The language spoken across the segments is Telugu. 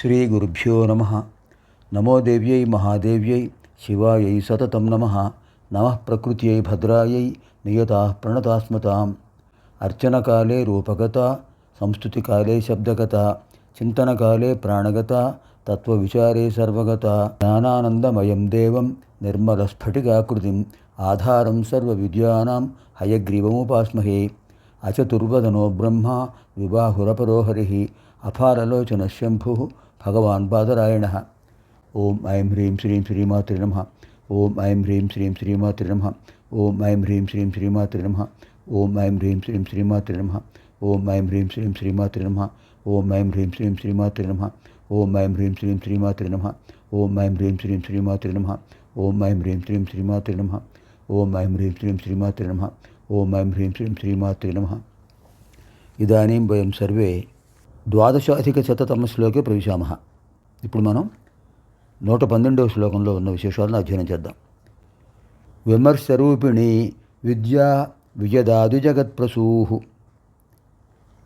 శ్రీ గురుభ్యో నమ నమో దేవ్యై మహాదేవ్యై శివాయై సతతం నమ నమ ప్రకృత్యై భద్రాయై నియతా ప్రణతాస్మతాం అర్చనకాలే రూపగత సంస్థుతికాలే శబ్దగత చింతనకాలే ప్రాణగత తత్వవిచారే సర్వగత జ్ఞానానందమయం దేవం నిర్మలస్ఫటికాకృతిం ఆధారం సర్వ విద్యానాం హయగ్రీవముపాస్మహే అచతుర్వదనో బ్రహ్మ వివాహురపరోహరి అపారలోచన శంభు భగవాన్ బాదరాయణ ఓం ఐం హ్రీం శ్రీం శ్రీమాతృ నమ ఓం ఐం హ్రీం శ్రీం శ్రీమాతృ నమ ఓం ఐం హ్రీం శ్రీం శ్రీమాతృ నమ ఓం ఐం హ్రీం శ్రీం శ్రీమాతృ నమ ఓం ఐం హ్రీం శ్రీం శ్రీమాతృ నమ ఓం ఐం హ్రీం శ్రీం శ్రీమాతృ నమ ఓం ఐం హ్రీం శ్రీం శ్రీమాతృ నమ ఓం ఐం హ్రీం శ్రీం శ్రీమాతృ నమ ఓం ఐం హ్రీం శ్రీం శ్రీమాతృ నమ ఓం ఐం హ్రీం శ్రీం శ్రీమాతృ నమ ఓం ఐం హ్రీం శ్రీం శ్రీమాతృ నమ ఇదానీం వయం సర్వే ద్వాదశాధికశతతమ శ్లోకే ప్రవిశామ. ఇప్పుడు మనం నూట పన్నెండవ శ్లోకంలో ఉన్న విశేషాలను అధ్యయనం చేద్దాం. విమర్శరూపిణి విద్యా విజదాదు జగత్ప్రసూ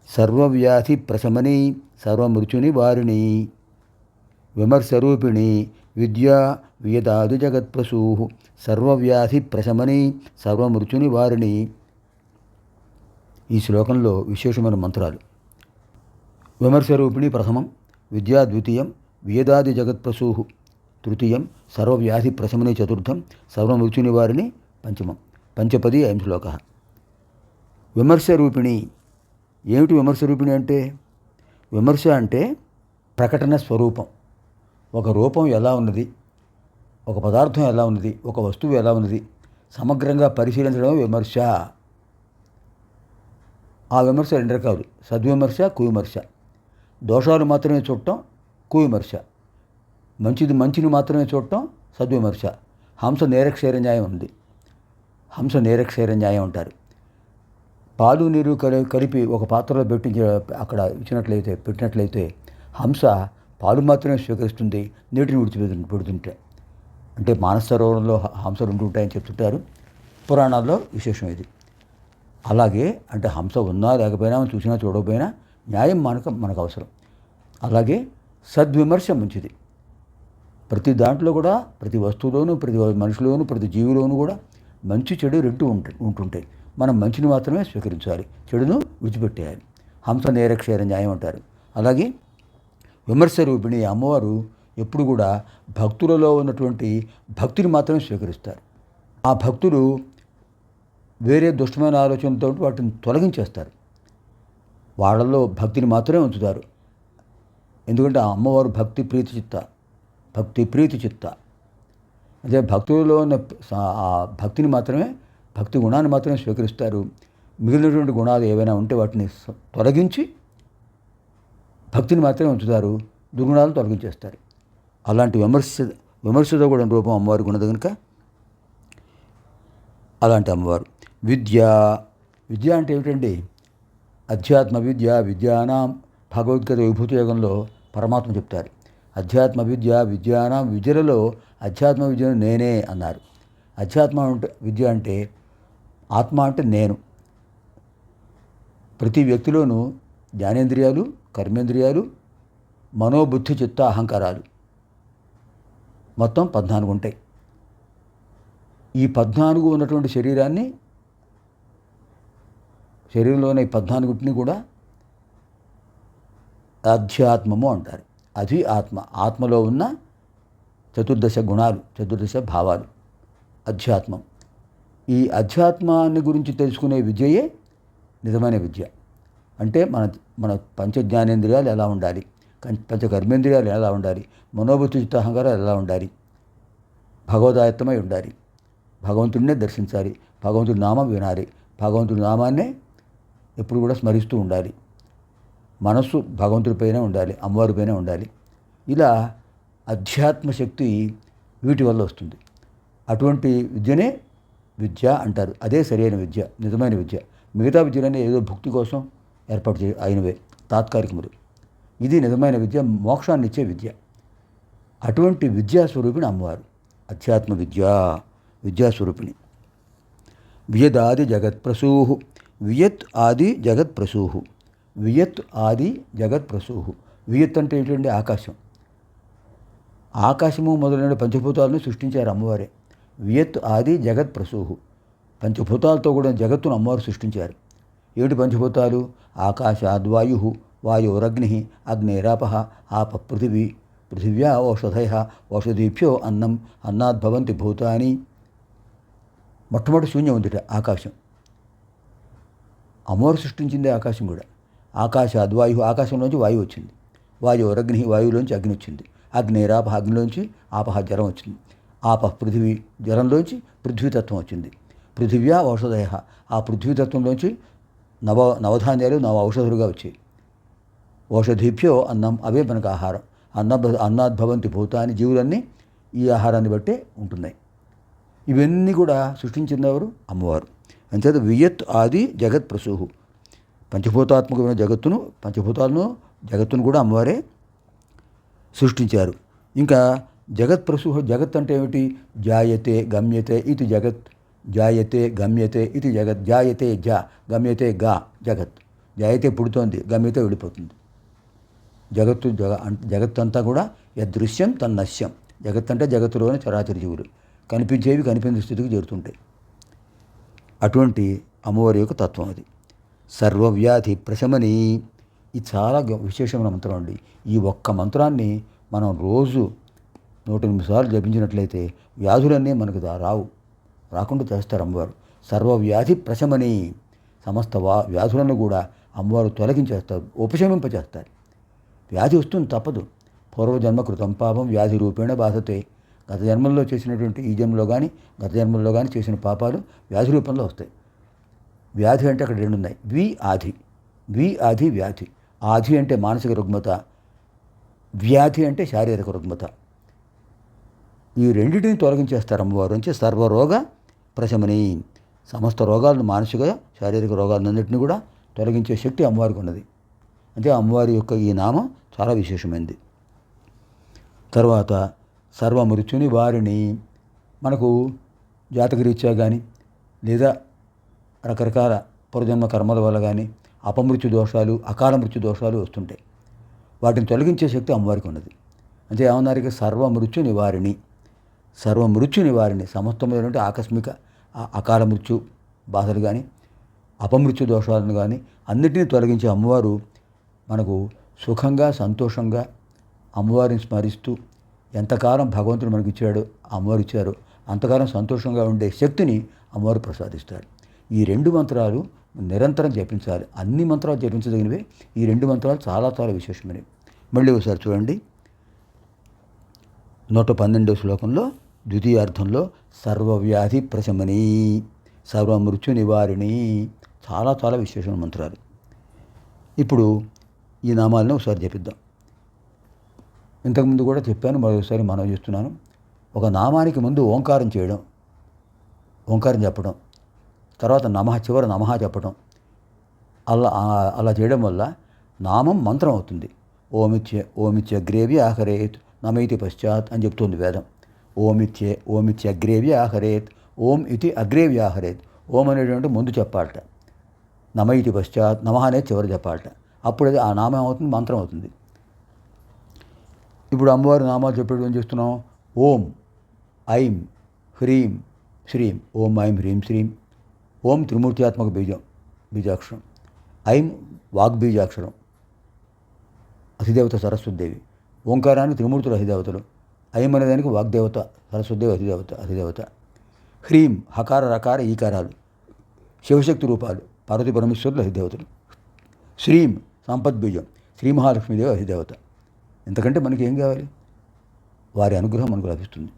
సర్వవ్యాధి ప్రశమని సర్వమృత్యుని వారిణి. విమర్శరూపిణి విద్యా వియదాదు జగత్ప్రసూ సర్వవ్యాధి ప్రశమని సర్వమృత్యుని వారిణి. ఈ శ్లోకంలో విశేషమైన మంత్రాలు. విమర్శరూపిణి ప్రథమం విద్యా ద్వితీయం వేదాది జగత్ప్రసూహు. తృతీయం సర్వవ్యాధి ప్రశమని చతుర్థం సర్వమృత్యు వారిని పంచమం. పంచపది అయం శ్లోక. విమర్శరూపిణి. ఏమిటి విమర్శరూపిణి అంటే? విమర్శ అంటే ప్రకటన స్వరూపం. ఒక రూపం ఎలా ఉన్నది? ఒక పదార్థం ఎలా ఉన్నది? ఒక వస్తువు ఎలా ఉన్నది? సమగ్రంగా పరిశీలించడం విమర్శ. ఆ విమర్శ రెండు రకాలు. సద్విమర్శ కువిమర్శ. దోషాలు మాత్రమే చూడటం కువిమర్శ. మంచిది మంచిని మాత్రమే చూడటం సద్విమర్శ. హంస నేరక్షేర న్యాయం ఉంది. హంస నేరక్షేర న్యాయం అంటారు. పాలు నీరు కలిపి ఒక పాత్రలో పెట్టించి అక్కడ ఇచ్చినట్లయితే పెట్టినట్లయితే హంస పాలు మాత్రమే స్వీకరిస్తుంది నీటిని విడిచిపెడుతు పెడుతుంటే అంటే మానస హంసలు హంసలు ఉంటుంటాయని చెప్తుంటారు. పురాణాల్లో విశేషం ఇది. అలాగే అంటే హంస ఉన్నా లేకపోయినా చూసినా చూడకపోయినా న్యాయం మనకు మనకు అవసరం. అలాగే సద్విమర్శ మంచిది ప్రతి దాంట్లో కూడా ప్రతి వస్తువులోనూ ప్రతి మనిషిలోనూ ప్రతి జీవిలోనూ కూడా మంచి చెడు రెండు ఉంట ఉంటుంటాయి. మనం మంచిని మాత్రమే స్వీకరించాలి. చెడును విడిచిపెట్టేయాలి. హంస నేరక్షేర న్యాయం అంటారు. అలాగే విమర్శ రూపిణి అమ్మవారు ఎప్పుడు కూడా భక్తులలో ఉన్నటువంటి భక్తిని మాత్రమే స్వీకరిస్తారు. ఆ భక్తులు వేరే దుష్టమైన ఆలోచనతో వాటిని తొలగించేస్తారు. వాళ్ళల్లో భక్తిని మాత్రమే ఉంచుతారు. ఎందుకంటే ఆ అమ్మవారు భక్తి ప్రీతి చిత్త భక్తి ప్రీతి చిత్త. అదే భక్తుల్లో ఉన్న ఆ భక్తిని మాత్రమే భక్తి గుణాన్ని మాత్రమే స్వీకరిస్తారు. మిగిలినటువంటి గుణాలు ఏవైనా ఉంటే వాటిని తొలగించి భక్తిని మాత్రమే ఉంచుతారు. దుర్గుణాలను తొలగించేస్తారు. అలాంటి విమర్శ విమర్శతో కూడా రూపం అమ్మవారికి ఉన్నది కనుక అలాంటి అమ్మవారు. విద్య విద్య అంటే ఏమిటండి? అధ్యాత్మ విద్య విద్యానాం భగవద్గీత విభూతి యోగంలో పరమాత్మ చెప్తారు. అధ్యాత్మ విద్య విద్యాన విద్యలలో అధ్యాత్మ విద్యను నేనే అన్నారు. అధ్యాత్మ అంటే విద్య అంటే ఆత్మ అంటే నేను. ప్రతి వ్యక్తిలోనూ జ్ఞానేంద్రియాలు కర్మేంద్రియాలు మనోబుద్ధి చిత్త అహంకారాలు మొత్తం పద్నాలుగు ఉంటాయి. ఈ పద్నాలుగు ఉన్నటువంటి శరీరాన్ని శరీరంలోని పద్నాలుగుటిని కూడా అధ్యాత్మము అంటారు. అది ఆత్మ. ఆత్మలో ఉన్న చతుర్దశ గుణాలు చతుర్దశ భావాలు. అధ్యాత్మం. ఈ అధ్యాత్మాన్ని గురించి తెలుసుకునే విద్యయే నిజమైన విద్య. అంటే మన మన పంచజ్ఞానేంద్రియాలు ఎలా ఉండాలి? పంచ కర్మేంద్రియాలు ఎలా ఉండాలి? మనోబుద్ధి చిత్తాహంకారాలు ఎలా ఉండాలి? భగవదాయత్తమై ఉండాలి. భగవంతుడినే దర్శించాలి. భగవంతుడి నామం వినాలి. భగవంతుడి నామాన్నే ఎప్పుడు కూడా స్మరిస్తూ ఉండాలి. మనస్సు భగవంతుడిపైనే ఉండాలి అమ్మవారిపైనే ఉండాలి. ఇలా అధ్యాత్మ శక్తి వీటి వల్ల వస్తుంది. అటువంటి విద్యనే విద్య అంటారు. అదే సరైన విద్య నిజమైన విద్య. మిగతా విద్యలన్నీ ఏదో భక్తి కోసం ఏర్పాటు చే అయినవే తాత్కాలికములు ఇది నిజమైన విద్య మోక్షాన్ని ఇచ్చే విద్య. అటువంటి విద్యాస్వరూపిణి అమ్మవారు. అధ్యాత్మ విద్య విద్యాస్వరూపిణి వియదాది జగత్ప్రసూ వియత్ ఆది జగత్ప్రసూ వియత్ ఆది జగత్ ప్రసూహు. వియత్ అంటే ఏంటంటే ఆకాశం. ఆకాశము మొదలైన పంచభూతాలను సృష్టించారు అమ్మవారే. వియత్ ఆది జగత్ ప్రసూహు. పంచభూతాలతో కూడా జగత్తును అమ్మవారు సృష్టించారు. ఏమిటి పంచభూతాలు? ఆకాశాద్వాయు వాయురగ్ని అగ్నేరాప ఆప పృథివీ పృథివ్యా ఓషధయ ఓషధీభ్యో అన్నం అన్నాద్భవంతి భూతాని. మొట్టమొదటి శూన్యం ఉందిట ఆకాశం. అమ్మవారు సృష్టించింది ఆకాశం కూడా. ఆకాశ అద్వాయు ఆకాశంలోంచి వాయువు వచ్చింది. వాయువు అగ్ని వాయువులోంచి అగ్ని వచ్చింది అగ్నిరాప అగ్నిలోంచి ఆపహ జ్వరం వచ్చింది. ఆప పృథివీ జ్వరంలోంచి పృథ్వీతత్వం వచ్చింది. పృథివ్యా ఔషధయ. ఆ పృథ్వీతత్వంలోంచి నవ నవధాన్యాలు నవ ఔషధులుగా వచ్చాయి. ఔషధీభ్యో అన్నం అవే మనకు ఆహారం. అన్న అన్నాద్భవంతి భూతాన్ని జీవులన్నీ ఈ ఆహారాన్ని బట్టే ఉంటున్నాయి. ఇవన్నీ కూడా సృష్టించింది ఎవరు? అమ్మవారు. అంచేత వియత్ ఆది జగత్ ప్రసూహు. పంచభూతాత్మకమైన జగత్తును పంచభూతాలను జగత్తును కూడా అమ్మవారే సృష్టించారు. ఇంకా జగత్ ప్రసూహ జగత్ అంటే ఏమిటి? జాయతే గమ్యతే ఇది జగత్. జాయతే గమ్యతే ఇది జగత్. జాయతే జా. గమ్యతే గా. జగత్. జాయతే పుడుతోంది గమ్యతే వెళ్ళిపోతుంది జగత్తు జగ జగత్ అంతా కూడా యదృశ్యం తన్నశ్యం. జగత్ అంటే జగత్తులోని చరాచర జీవులు. కనిపించేవి కనిపించే స్థితికి చేరుతుంటాయి. అటువంటి అమ్మవారి యొక్క తత్వం అది. సర్వవ్యాధి ప్రశమని. ఇది చాలా విశేషమైన మంత్రం అండి. ఈ ఒక్క మంత్రాన్ని మనం రోజు నూట ఎనిమిది సార్లు జపించినట్లయితే వ్యాధులన్నీ మనకు రావు. రాకుండా చేస్తారు అమ్మవారు. సర్వవ్యాధి ప్రశమని. సమస్త వా వ్యాధులను కూడా అమ్మవారు తొలగించేస్తారు ఉపశమింపచేస్తారు. వ్యాధి వస్తుంది తప్పదు. పూర్వజన్మ కృతం పాపం వ్యాధి రూపేణ బాధతే. గత జన్మల్లో చేసినటువంటి ఈ జన్మలో కానీ గత జన్మల్లో కానీ చేసిన పాపాలు వ్యాధి రూపంలో వస్తాయి. వ్యాధి అంటే అక్కడ రెండు ఉన్నాయి. వి ఆధి. వి ఆధి వ్యాధి. ఆధి అంటే మానసిక రుగ్మత. వ్యాధి అంటే శారీరక రుగ్మత. ఈ రెండింటిని తొలగించేస్తారు అమ్మవారు. నుంచి సర్వరోగ ప్రశమని. సమస్త రోగాలను మానసిక శారీరక రోగాలన్నింటినీ కూడా తొలగించే శక్తి అమ్మవారికి ఉన్నది. అంటే అమ్మవారి యొక్క ఈ నామం చాలా విశేషమైనది తర్వాత సర్వమృత్యుని వారిని మనకు జాతకరీత్యా కానీ లేదా రకరకాల పూర్వజన్మ కర్మల వల్ల కానీ అపమృత్యు దోషాలు అకాల మృత్యు దోషాలు వస్తుంటాయి. వాటిని తొలగించే శక్తి అమ్మవారికి ఉన్నది. అంటే ఏమన్నారు ఇక సర్వమృత్యు నివారిణి. సర్వమృత్యు నివారిణి సమస్తమైనటువంటి ఆకస్మిక అకాల మృత్యు బాధలు కానీ అపమృత్యు దోషాలను కానీ అన్నిటినీ తొలగించే అమ్మవారు మనకు సుఖంగా సంతోషంగా అమ్మవారిని స్మరిస్తూ ఎంతకాలం భగవంతుడు మనకి ఇచ్చాడో అమ్మవారు ఇచ్చారు అంతకాలం సంతోషంగా ఉండే శక్తిని అమ్మవారు ప్రసాదిస్తారు. ఈ రెండు మంత్రాలు నిరంతరం జపించాలి. అన్ని మంత్రాలు జపించదగినవే. ఈ రెండు మంత్రాలు చాలా చాలా విశేషమైనవి. మళ్ళీ ఒకసారి చూడండి. నూట పన్నెండవ శ్లోకంలో ద్వితీయార్థంలో సర్వవ్యాధి ప్రశమని సర్వమృత్యు నివారిణి చాలా చాలా విశేషమైన మంత్రాలు. ఇప్పుడు ఈ నామాలను ఒకసారి చెప్పిద్దాం ఇంతకుముందు కూడా చెప్పాను మరోసారి మనం చేస్తున్నాను. ఒక నామానికి ముందు ఓంకారం చేయడం ఓంకారం చెప్పడం తర్వాత నమః చివర నమః చెప్పడం అలా అలా చేయడం వల్ల నామం మంత్రం అవుతుంది. ఓమిత్య ఓమిత్య గ్రేవి ఆహరేత్ నమైతి పశ్చాత్ అని చెప్తుంది వేదం. ఓమిత్యే ఓమిత్య గ్రేవి ఆహరేత్ ఓం ఇది అగ్రేవి ఆహరేత్ ఓం అనేటువంటి ముందు చెప్పాలట. నమైతి పశ్చాత్ నమః అనేది చివరి చెప్పాలట. అప్పుడు అది ఆ నామం అవుతుంది మంత్రం అవుతుంది. ఇప్పుడు అమ్మవారి నామాలు చెప్పేటప్పుడు ఏం చేస్తున్నాం? ఓం ఐం హ్రీం శ్రీం. ఓం ఐం హ్రీం శ్రీం. ఓం త్రిమూర్త్యాత్మక బీజం బీజాక్షరం. ఐం వాగ్బీజాక్షరం. అధిదేవత సరస్వతిదేవి. ఓంకారానికి త్రిమూర్తులు అధిదేవతలు. ఐం అనేదానికి వాగ్దేవత సరస్వతిదేవి అధిదేవత అధిదేవత. హ్రీం హకార రకార ఈకారాలు. శివశక్తి రూపాలు పార్వతి పరమేశ్వరులు అధిదేవతలు. శ్రీం సంపద్బీజం శ్రీ మహాలక్ష్మీదేవి అధిదేవత. ఎందుకంటే మనకి ఏం కావాలి? వారి అనుగ్రహం మనకు లభిస్తుంది.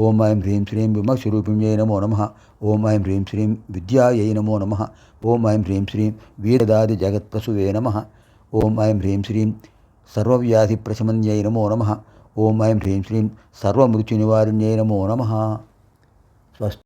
ఓం ఐం హ్రీం శ్రీం విమస్వరూపిణ్యై నమో నమ. ఓం ఐం హ్రీం శ్రీం విద్యాయై నమో నమ. ఓం ఐం హ్రీం శ్రీం వీరదాది జగత్ప్రసువే నమ. ఓం ఐం హ్రీం శ్రీం సర్వవ్యాధి ప్రశమన్యై నమో నమ. ఓం ఐం హ్రీం శ్రీం సర్వమృత్యునివారిణ్యై నమో నమ. స్వస్తి